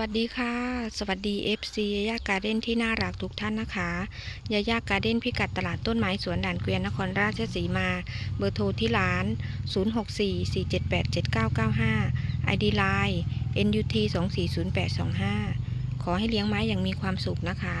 วัสดีค่ะ สวัสดี FC ยายาการ์เด้นที่น่ารักทุกท่านนะคะยายาการ์เด้นพิกัดตลาดต้นไม้สวนด่านเกวียนนครราชสีมา เบอร์โทรที่ร้าน 0644787995 ID Line NUT 240825 ขอให้เลี้ยงไม้อย่างมีความสุขนะคะ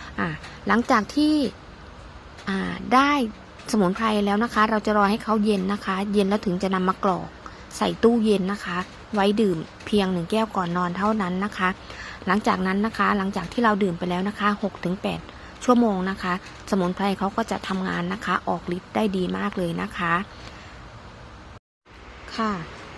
หลังจากที่ได้สมุนไพรแล้วนะคะ เราจะรอให้เขาเย็นนะคะ เย็นแล้วถึงจะนำมากรอกใส่ตู้เย็นนะคะ ไว้ดื่มเพียงหนึ่งแก้วก่อนนอนเท่านั้นนะคะ หลังจากนั้นนะคะ หลังจากที่เราดื่มไปแล้วนะคะ6-8ชั่วโมงนะคะ สมุนไพรเขาก็จะทำงานนะคะ ออกฤทธิ์ได้ดีมากเลยนะคะ ค่ะ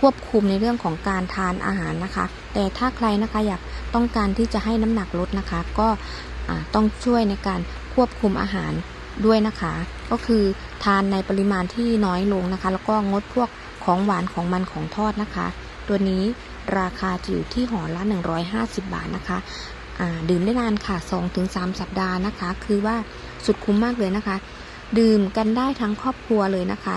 ควบคุมในเรื่องของการทานอาหารนะคะ แต่ถ้าใครนะคะอยากต้องการที่จะให้น้ำหนักลดนะคะ ก็ต้องช่วยในการควบคุมอาหารด้วยนะคะ ก็คือทานในปริมาณที่น้อยลงนะคะ แล้วก็งดพวกของหวานของมันของทอดนะคะ ตัวนี้ราคาจะอยู่ที่ห่อละ 150 บาทนะคะดื่มได้นานค่ะ 2-3 สัปดาห์นะคะ คือว่าสุดคุ้มมากเลยนะคะ ดื่มกันได้ทั้งครอบครัวเลยนะคะ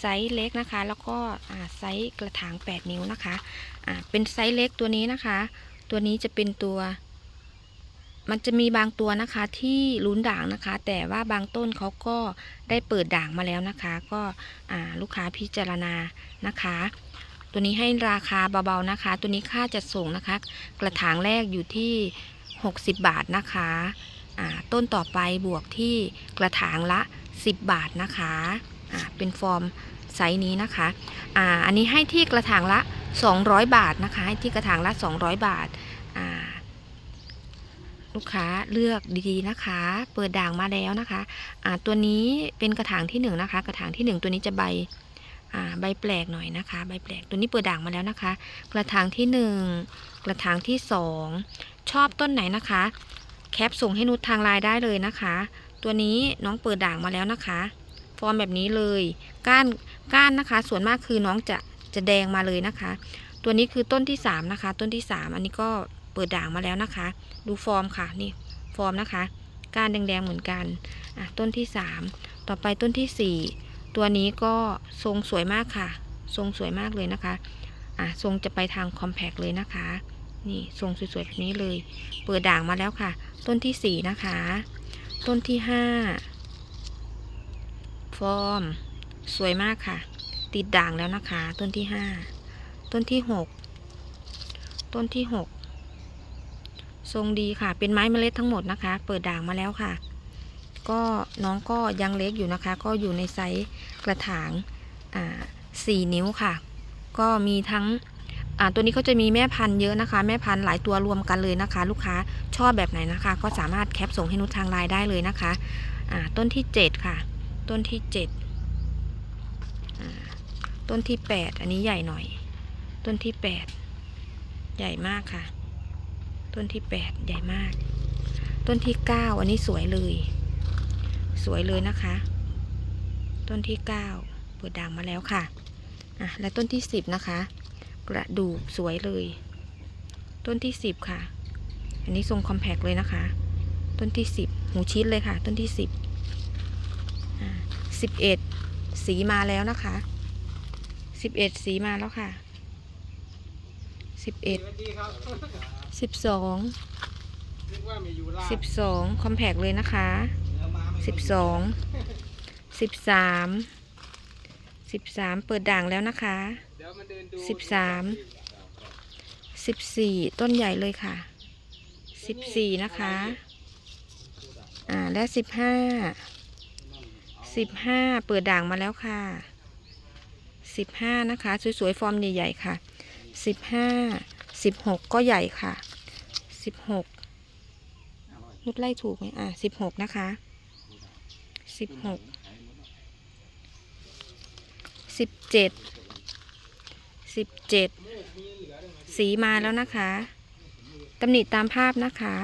ไซส์เล็กนะคะ แล้วก็ไซส์กระถาง 8 นิ้วนะคะอ่าเป็นไซส์เล็กตัวนี้นะคะ ตัวนี้จะเป็นตัว มันจะมีบางตัวนะคะที่ลุ้นด่างนะคะ แต่ว่าบางต้นเขาก็ได้เปิดด่างมาแล้วนะคะ ก็ลูกค้าพิจารณานะคะ ตัวนี้ให้ราคาเบาๆนะคะ ตัวนี้ค่าจัดส่งนะคะ กระถางแรกอยู่ที่ 60 บาทนะคะต้นต่อไปบวกที่กระถางละ 10 บาทนะคะ อ่าเป็นฟอร์มไซส์นี้นะคะอ่าอันนี้ให้ที่กระถางละ 200 บาทนะคะ ให้ที่กระถางละ 200 บาทอ่าลูกค้าเลือกดีๆนะคะ เปิดด่างมาแล้วนะคะอ่าตัวนี้เป็นกระถางที่หนึ่งนะคะ กระถางที่หนึ่งตัวนี้จะใบอ่าใบแปลกหน่อยนะคะ ใบแปลกตัวนี้เปิดด่างมาแล้วนะคะ กระถางที่หนึ่งกระถางที่สองชอบต้นไหนนะคะ แคปส่งให้นุชทางไลน์ได้เลยนะคะ ตัวนี้น้องเปิดด่างมาแล้วนะคะ ฟอร์มแบบนี้เลย ก้านก้านนะคะ ส่วนมากคือน้องจะจะแดงมาเลยนะคะ ตัวนี้คือต้นที่สามนะคะ ต้นที่สามอันนี้ก็เปิดด่างมาแล้วนะคะ ดูฟอร์มค่ะนี่ฟอร์มนะคะ ก้านแดงๆเหมือนกันอะต้นที่สามต่อไปต้นที่สี่ตัวนี้ก็ทรงสวยมากค่ะ ทรงสวยมากเลยนะคะอะทรงจะไปทางคอมแพกเลยนะคะนี่ทรงสวยๆแบบนี้เลย เปิดด่างมาแล้วค่ะ ต้นที่สี่นะคะ ต้นที่ห้า ฟอร์ม สวยมากค่ะ ติดด่างแล้วนะคะ ต้นที่ห้าต้นที่หกต้นที่หกทรงดีค่ะ เป็นไม้เมล็ดทั้งหมดนะคะ เปิดด่างมาแล้วค่ะ ก็น้องก็ยังเล็กอยู่นะคะ ก็อยู่ในไซส์กระถางอ่าสี่นิ้วค่ะ ก็มีทั้งอ่าตัวนี้เขาจะมีแม่พันธุ์เยอะนะคะ แม่พันธุ์หลายตัวรวมกันเลยนะคะ ลูกค้าชอบแบบไหนนะคะ ก็สามารถแคปส่งให้นุชทางไลน์ได้เลยนะคะอ่าต้นที่เจ็ดค่ะ ต้นที่เจ็ดต้นที่แปดอันนี้ใหญ่หน่อย ต้นที่แปดใหญ่มากค่ะ ต้นที่แปดใหญ่มาก ต้นที่เก้าอันนี้สวยเลย สวยเลยนะคะ ต้นที่เก้าเปิดด่างมาแล้วค่ะอะและต้นที่สิบนะคะ กระดูกสวยเลย ต้นที่สิบค่ะ อันนี้ทรงคอมแพกเลยนะคะ ต้นที่สิบหูชิดเลยค่ะ ต้นที่สิบ สิบเอ็ดสีมาแล้วนะคะสิบเอ็ดสีมาแล้วค่ะสิบเอ็ดสวัสดีครับสิบสองนึกว่ามีอยู่ล่างสิบสองคอมแพกเลยนะคะเนื้อม้าไม่สิบสองสิบสามสิบสามเปิดด่างแล้วนะคะเดี๋ยวมาเดินดูสิบสามสิบสี่ต้นใหญ่เลยค่ะสิบสี่นะคะ อ่าและสิบห้า สิบห้าเปิดด่างมาแล้วค่ะสิบห้านะคะ สวยๆ ฟอร์มใหญ่ๆค่ะสิบห้าสิบหกก็ใหญ่ค่ะสิบหกนุดไล่ถูกไหมอ่าสิบหกนะคะสิบหกสิบเจ็ดสิบเจ็ดสีมาแล้วนะคะตำหนิตามภาพนะคะ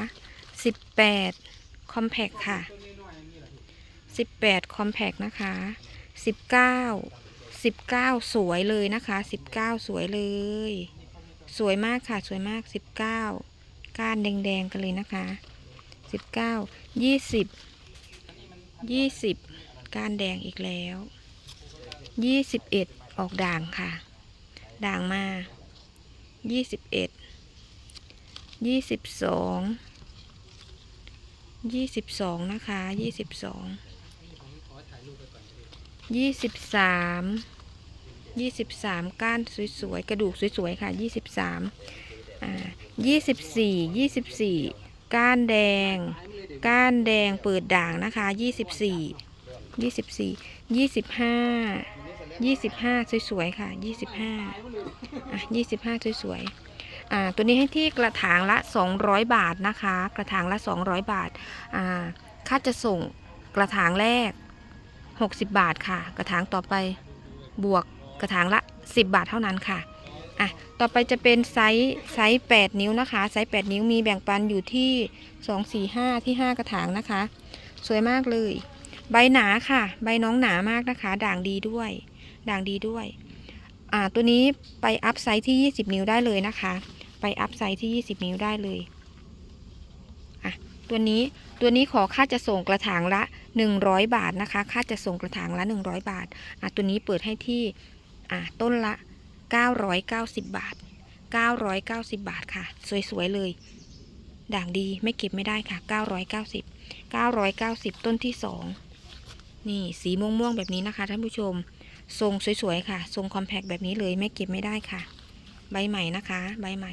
สิบแปดคอมแพกค่ะ สิบแปดคอมแพกนะคะสิบเก้าสิบเก้าสวยเลยนะคะสิบเก้าสวยเลย สวยมากค่ะสวยมากสิบเก้ากานแดงๆกันเลยนะคะสิบเก้ายี่สิบยี่สิบก้านแดงอีกแล้วยี่สิบเอ็ดออกด่างค่ะ ด่างมายี่สิบเอ็ดยี่สิบสองยี่สิบสองนะคะยี่สิบสอง ยี่สิบสามยี่สิบสามก้านสวยๆ กระดูกสวยๆ ค่ะยี่สิบสามยี่สิบสี่ยี่สิบสี่ก้านแดง ก้านแดงเปิดด่างนะคะยี่สิบสี่ยี่สิบสี่ยี่สิบห้ายี่สิบห้าสวยๆ ค่ะยี่สิบห้าอะยี่สิบห้าสวยๆ่าตัวนี้ให้ที่กระถางละ 200 บาทนะคะ กระถางละ 200 บาทอ่าค่าจะส่งกระถางแรก 60 บาทค่ะ กระถางต่อไปบวกกระถางละ 10 บาทเท่านั้นค่ะอะ ต่อไปจะเป็นไซส์ไซส์ 8 นิ้วนะคะ ไซส์ 8 นิ้วมีแบ่งปันอยู่ที่ 2 4 5 ที่ 5 กระถางนะคะ สวยมากเลย ใบหนาค่ะ ใบน้องหนามากนะคะ ด่างดีด้วย ด่างดีด้วยอ่าตัวนี้ไปอัพไซส์ที่ 20 นิ้วได้เลยนะคะ ไปอัพไซส์ที่ 20 นิ้วได้เลยอะตัวนี้ตัวนี้ขอค่าจะส่งกระถางละ 100 บาทนะคะ ค่าจะส่งกระถางละ 100 บาทอะตัวนี้เปิดให้ที่อะต้นละ 990 บาท 990 บาทค่ะ สวย ๆ เลย ด่างดีไม่เก็บไม่ได้ค่ะ 990 990 ต้นที่ 2 นี่สีม่วง ๆ แบบนี้นะคะ ท่านผู้ชม ทรงสวย ๆ ค่ะ ทรงคอมแพคแบบนี้เลยไม่เก็บไม่ได้ค่ะ ใบใหม่นะคะ ใบใหม่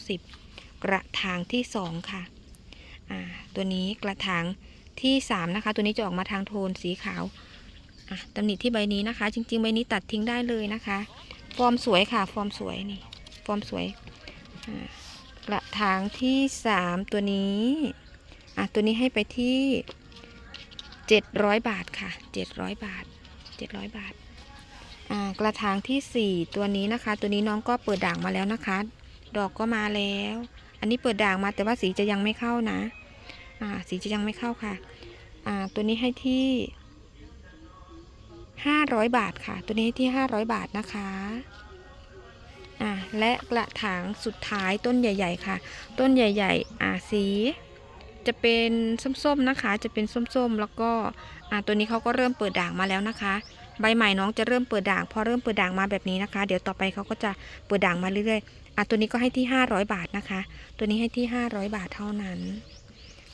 990 กระถางที่ 2 ค่ะ อ่า ตัวนี้กระถาง ที่ 3 นะคะ ตัวนี้จะออกมาทางโทนสีขาวตำหนิที่ใบนี้นะคะ จริง ๆ ใบนี้ตัดทิ้งได้เลยนะคะ ฟอร์มสวยค่ะ ฟอร์มสวยนี่ ฟอร์มสวยกระถางที่สามตัวนี้อะตัวนี้ให้ไปที่เจ็ดร้อยบาทค่ะเจ็ดร้อยบาทเจ็ดร้อยบาทอ่ากระถางที่สี่ตัวนี้นะคะ ตัวนี้น้องก็เปิดด่างมาแล้วนะคะ ดอกก็มาแล้ว อันนี้เปิดด่างมาแต่ว่าสีจะยังไม่เข้านะ อ่าสีจะยังไม่เข้าค่ะอ่าตัวนี้ให้ที่ห้าร้อยบาทค่ะ ตัวนี้ให้ที่ห้าร้อยบาทนะคะอ่าและกระถางสุดท้ายต้นใหญ่ ๆ ค่ะ ต้นใหญ่ ๆ อ่าสีจะเป็นส้มๆนะคะ จะเป็นส้มๆ แล้วก็อ่าตัวนี้เขาก็เริ่มเปิดด่างมาแล้วนะคะ ใบใหม่น้องจะเริ่มเปิดด่าง พอเริ่มเปิดด่างมาแบบนี้นะคะ เดี๋ยวต่อไปเขาก็จะเปิดด่างมาเรื่อยๆอะตัวนี้ก็ให้ที่ 500 บาทนะคะ ตัวนี้ให้ที่ 500 บาทเท่านั้น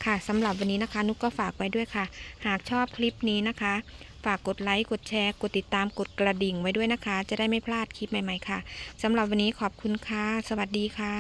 ค่ะสำหรับวันนี้นะคะ นุกก็ฝากไว้ด้วยค่ะ หากชอบคลิปนี้นะคะ ฝากกดไลค์ กดแชร์ กดติดตาม กดกระดิ่งไว้ด้วยนะคะ จะได้ไม่พลาดคลิปใหม่ๆค่ะสำหรับวันนี้ขอบคุณค่ะ สวัสดีค่ะ